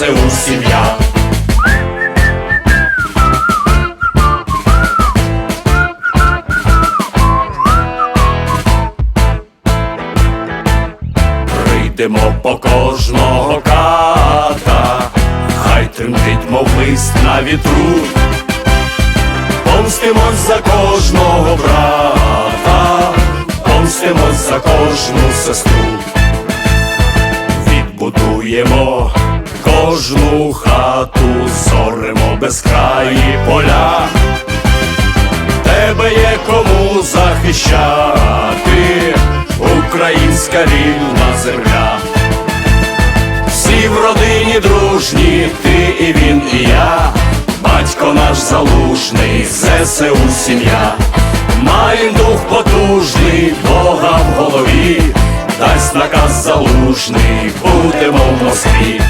ЗСУ сім'я. Прийдемо по кожного ката, хай тремтить, мов лист на вітру. Помстимось за кожного брата, помстимось за кожну сестру. Відбудуємо кожну хату, зоримо безкраї поля. Тебе є кому захищати, українська вільна земля. Всі в родині дружні, ти і він, і я, батько наш залужний, ЗСУ сім'я, Маєм дух потужний, Бога в голові, дасть наказ залужний, будемо в Москві.